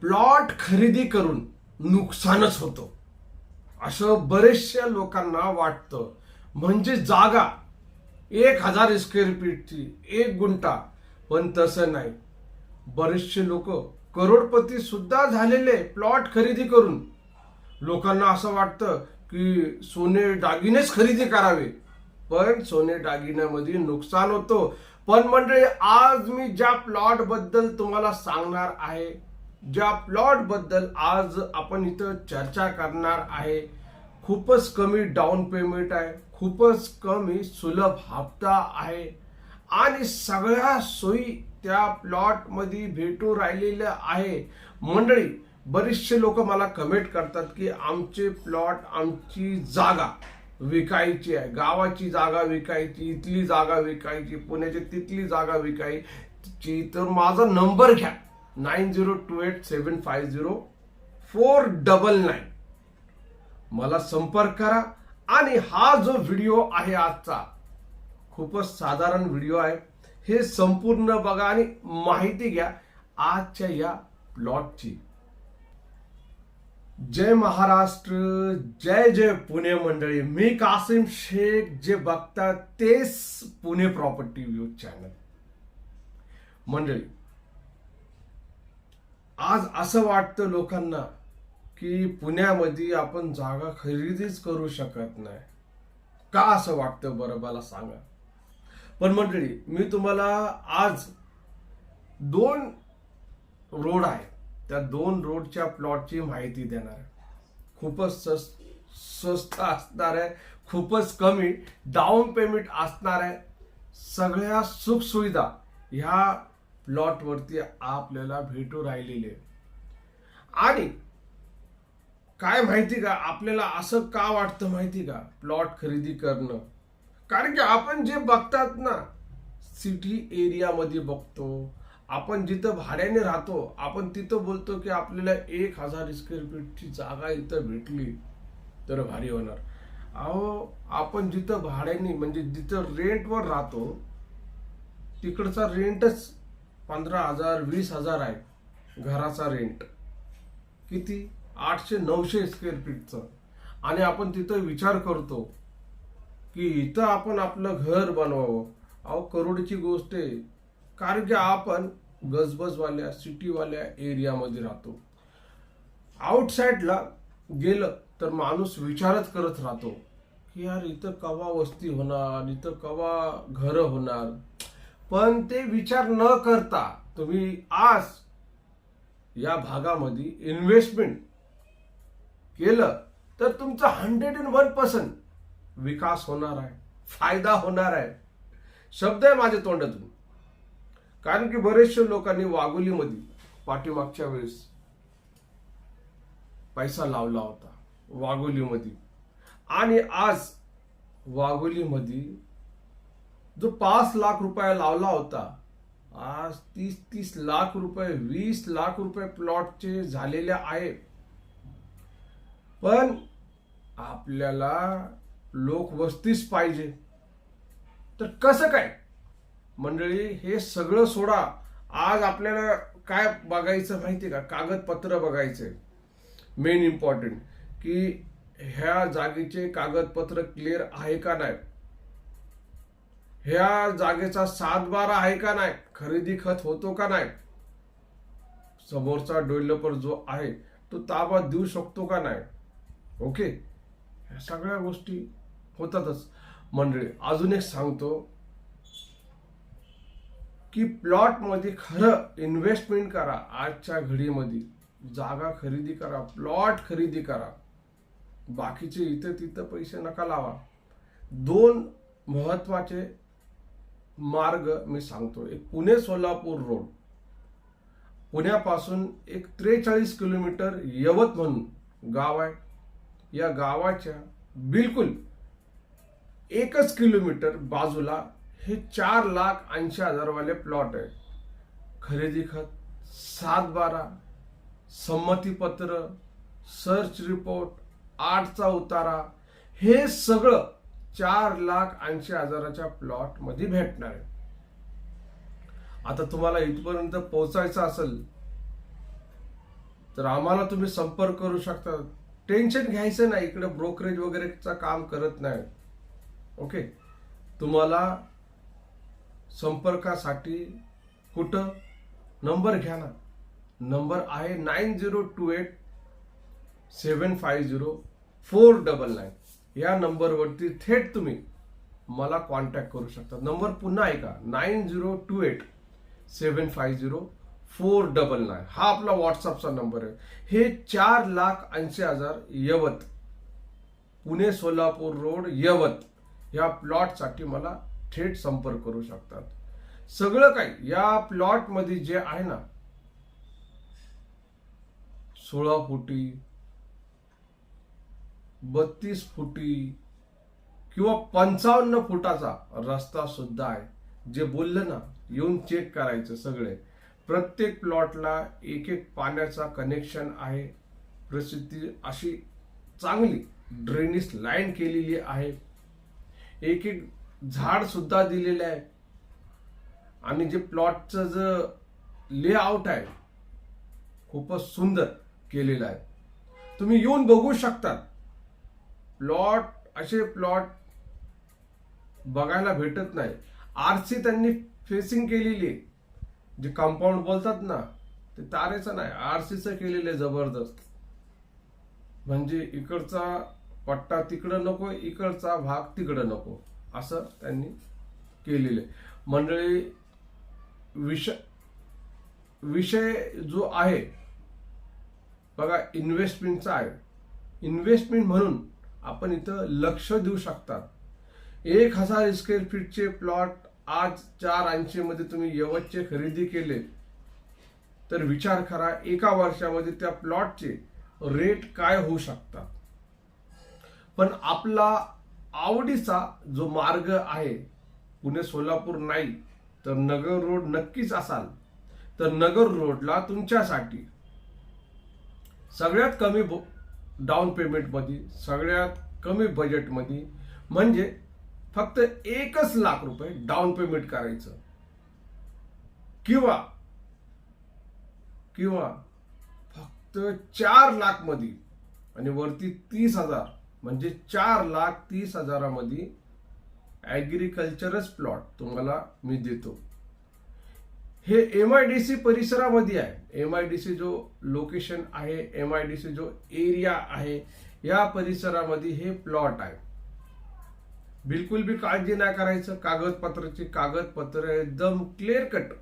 Plot खरेदी करून नुकसानच होतं. असं बरेचशा लोकांना वाटतं. म्हणजे जागा एक हजार स्क्वेअर फीटची एक गुंठा. पण तसं नाही. बरेचसे लोक करोडपती सुद्धा झालेले प्लॉट खरेदी करून. लोकांना असं वाटतं की सोने दागिनेच खरेदी करावे. पण सोने दागिन्यामध्ये नुकसान होतो. पण मंडळी आज मी ज्या प्लॉटबद्दल तुम्हाला सांगणार आहे ज्या प्लॉटबद्दल आज आपण इथं चर्चा करणार आहे खूपच कमी डाऊन पेमेंट आहे खूपच कमी सुलभ हप्ता आहे आणि सगळ्या सोयी त्या प्लॉटमध्ये भेटू राहिलेल्या आहे. मंडळी बरेचसे लोक मला कमेंट करतात की आमचे प्लॉट आमची जागा विकायची आहे. गावाची जागा विकायची इथली जागा विकायची पुण्याची तिथली जागा विकायची. तर माझा नंबर घ्या. Nine zero two eight seven five zero four double nine. मला संपर्क करा आणि हा जो व्हिडिओ आहे आजचा खूपच साधारण व्हिडिओ आहे. हे संपूर्ण बघा आणि माहिती घ्या आजच्या या प्लॉटची जय महाराष्ट्र जय जय पुणे मंडळी. मी कासिम शेख जे बघता तेच पुणे प्रॉपर्टी व्ह्यू चॅनल. मंडळी आज असं वाटतं लोकांना की पुण्यामध्ये आपण जागा खरेदीच करू शकत नाही. का असं वाटतं बरं मला सांगा. पण मंडळी मी तुम्हाला आज दोन रोड आहे त्या दोन रोडच्या प्लॉटची माहिती देणार आहे. खूपच स्वस स्वस्त असणार आहे खूपच कमी. डाऊन पेमेंट असणार आहे. सगळ्या सुखसुविधा ह्या प्लॉटवरती आपल्याला भेटू राहिलेले. आणि काय माहिती का आपल्याला असं का वाटतं माहिती का? प्लॉट खरेदी करणं. कारण की आपण जे बघतात ना सिटी एरियामध्ये बघतो आपण जिथं भाड्याने राहतो आपण तिथं बोलतो की आपल्याला एक हजार स्क्वेअर फीटची जागा इथं भेटली तर भारी होणार. अहो आपण जिथं भाड्याने म्हणजे जिथं रेंटवर राहतो तिकडचा रेंटच पंधरा हजार वीस हजार आहे घराचा रेंट किती? आठशे नऊशे स्क्वेअर फीटचं आणि आपण तिथं विचार करतो की इथं आपण आपलं घर बनवावं. अहो करोडची गोष्ट आहे. कारण की आपण गजबजवाल्या सिटीवाल्या एरियामध्ये राहतो. आउटसाईडला गेलं तर माणूस विचारच करत राहतो की यार इथं कवा वस्ती होणार? इथं कवा घरं होणार? पण ते विचार न करता तुम्ही आज या भागामध्ये इन्व्हेस्टमेंट केलं तर तुमचा हंड्रेड अँड वन पर्सेंट विकास होणार आहे फायदा होणार आहे. शब्द आहे माझ्या तोंडातून. कारण की बरेचशे लोकांनी वाघोलीमध्ये पाठीमागच्या वेळेस पैसा लावला होता वाघोलीमध्ये. आणि आज वाघोलीमध्ये जो पाच लाख रुपया लावला होता आज तीस तीस लाख रुपये वीस लाख रुपये प्लॉटचे झालेले आहे पण आपल्याला लोकवस्तीच पाहिजे. तर कसं काय? मंडळी हे सगळं सोडा. आज आपल्याला काय बघायचं माहिती का? कागदपत्र बघायचंय मेन इम्पॉर्टंट की ह्या जागेचे कागदपत्र क्लिअर आहे का नाही? ह्या जागेचा सात बारा आहे का नाही? खरेदी खत होतो का नाही? समोरचा डेव्हलपर जो आहे तो ताबा देऊ शकतो का नाही? ओके? ह्या सगळ्या गोष्टी होतातच. मंडळी अजून एक सांगतो की प्लॉटमध्ये खरं इन्व्हेस्टमेंट करा आजच्या घडीमध्ये. जागा खरेदी करा प्लॉट खरेदी करा. बाकीचे इथं तिथं पैसे नका लावा. दोन महत्त्वाचे मार्ग मी सांगतो एक पुणे सोलापूर रोड. पुण्यापासून एक त्रेचाळीस किलोमीटर यवत म्हणून गाव आहे. या गावाच्या बिलकुल एकच किलोमीटर बाजूला हे चार लाख ऐंशी हजारवाले प्लॉट आहे खरेदी खत सात बारा संमतीपत्र सर्च रिपोर्ट आठचा उतारा हे सगळं चार लाख ऐंशी हजाराच्या प्लॉटमध्ये भेटणार आहे. आता तुम्हाला इथपर्यंत पोहोचायचं असेल तर आम्हाला तुम्ही संपर्क करू शकता. टेन्शन घ्यायचं नाही इकडे ब्रोकरेज वगैरेचं काम करत नाही. ओके तुम्हाला संपर्कासाठी कुठं? नंबर घ्या ना. नंबर आहे nine zero two eight seven five zero four double nine या नंबरवरती थेट तुम्ही मला कॉन्टॅक्ट करू शकता. नंबर पुन्हा ऐका nine zero two eight seven five zero four double nine हा आपला व्हॉट्सअपचा नंबर आहे. हे चार लाख ऐंशी हजार यवत पुणे सोलापूर रोड यवत या प्लॉटसाठी मला थेट संपर्क करू शकतात. सगळं काही या प्लॉटमध्ये जे आहे ना सोळा फुटी बत्तीस फुटी किंवा पंचावन्न फुटाचा रस्ता सुद्धा आहे. जे बोललं ना येऊन चेक करायचं सगळे. प्रत्येक प्लॉटला एक एक पाण्याचा कनेक्शन आहे. प्रसिद्धी अशी चांगली ड्रेनेज लाईन केलेली आहे. एक एक झाड सुद्धा दिलेलं आहे. आणि जे प्लॉटचं जे लेआउट आहे खूपच सुंदर केलेलं आहे. तुम्ही येऊन बघू शकतात. प्लॉट असे प्लॉट बघायला भेटत नाही. आरसी त्यांनी फेसिंग केलेली आहे. जे कंपाऊंड बोलतात ना ते तारेचं नाही आरसीचं केलेलं आहे जबरदस्त. म्हणजे इकडचा पट्टा तिकडं नको इकडचा भाग तिकडं नको असं त्यांनी केलेलं आहे. मंडळी विषय विषय जो आहे बघा इन्व्हेस्टमेंटचा आहे. इन्व्हेस्टमेंट म्हणून आपण इथं लक्ष देऊ शकतात. एक हजार स्क्वेअर फीटचे प्लॉट आज चार ऐंशी मध्ये तुम्ही यवतचे खरेदी केले. तर विचार करा एका वर्षामध्ये त्या प्लॉटचे रेट काय होऊ शकतात. पण आपला आवडीचा जो मार्ग आहे पुणे सोलापूर नाही तर नगर रोड नक्कीच असाल. तर नगर रोडला तुमच्यासाठी सगळ्यात कमी डाऊन पेमेंटमध्ये सगळ्यात कमी बजेटमध्ये म्हणजे फक्त एकच लाख रुपये डाऊन पेमेंट करायचं. किंवा किंवा फक्त चार लाखमध्ये आणि वरती तीस हजार म्हणजे चार लाख तीस हजारामध्ये ॲग्रिकल्चरच प्लॉट तुम्हाला मी देतो. हे एम आय डी सी परिसरामध्ये आहे. एम आय डी सी जो लोकेशन आहे एम आय डी सी जो एरिया आहे या परिसरामध्ये हे प्लॉट आहे. बिलकुल बी काळजी नाही करायचं. कागदपत्राची कागदपत्र एकदम क्लिअर कट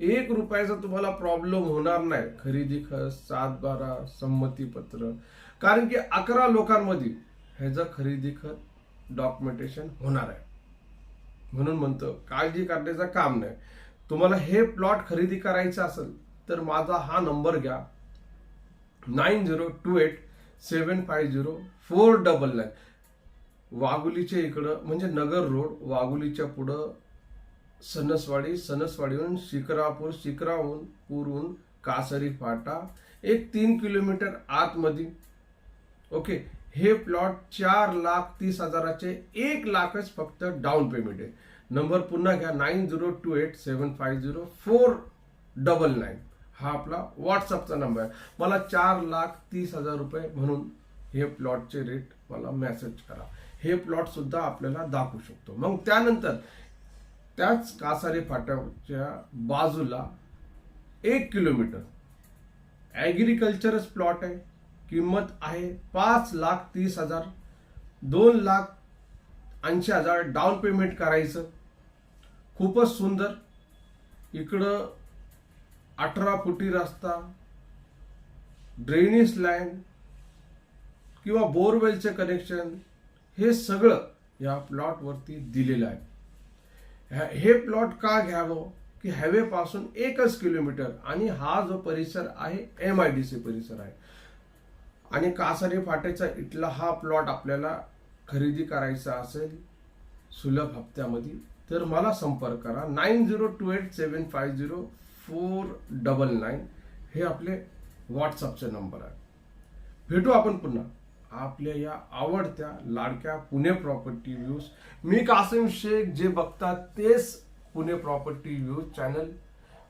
एक रुपयाचा तुम्हाला प्रॉब्लेम होणार नाही. खरेदी खत सात बारा संमती पत्र कारण की अकरा लोकांमध्ये ह्याचं खरेदी खत डॉक्युमेंटेशन होणार आहे. म्हणून म्हणतो काळजी करण्याचं काम नाही. तुम्हाला हे प्लॉट खरेदी करायचं असेल तर माझा हा नंबर घ्या. Nine zero two eight seven five zero four double nine. वाघुलीच्या इकडं म्हणजे नगर रोड वाघुलीच्या पुढं सनसवाडी सनसवाडीहून शिकरापूर शिकराहून पूरहून कासरी फाटा एक तीन किलोमीटर आतमध्ये. ओके हे प्लॉट चार लाख तीस हजाराचे एक लाखच फक्त डाऊन पेमेंट आहे. नंबर पुन्हा घ्या nine zero two eight seven five zero four double nine. हा आपला व्हॉट्सअपचा नंबर आहे. मला चार लाख तीस हजार रुपये म्हणून हे प्लॉटचे रेट मला मेसेज करा. हे प्लॉट सुद्धा आपल्याला दाखवू शकतो. मग त्यानंतर त्याच कासारे फाट्याच्या बाजूला एक किलोमीटर. ॲग्रिकल्चरच प्लॉट आहे. किंमत आहे पाच लाख तीस हजार. दोन लाख ऐंशी हजार डाऊन पेमेंट करायचं. खूपच सुंदर. इकडं अठरा फुटी रस्ता ड्रेनेज लाईन किंवा बोरवेलचे कनेक्शन हे सगळं या प्लॉटवरती दिलेलं आहे. हे प्लॉट का घ्यावं? की हायवे पासून एकच किलोमीटर आणि हा जो परिसर आहे एम आय डी सी परिसर आहे. आणि कासारी फाट्याचा इथला हा प्लॉट आपल्याला खरेदी करायचा असेल सुलभ हप्त्यामध्ये तर मला संपर्क करा. Nine zero two eight seven five zero four double nine हे आपले व्हॉट्सअपचे नंबर आहे भेटू आपण पुन्हा. आपल्या या आवडत्या लाडक्या पुणे प्रॉपर्टी व्ह्यूज. मी कासिम शेख जे बघतात तेच पुणे प्रॉपर्टी व्ह्यूज चॅनल.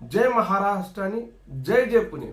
जय महाराष्ट्र आणि जय जय पुणे.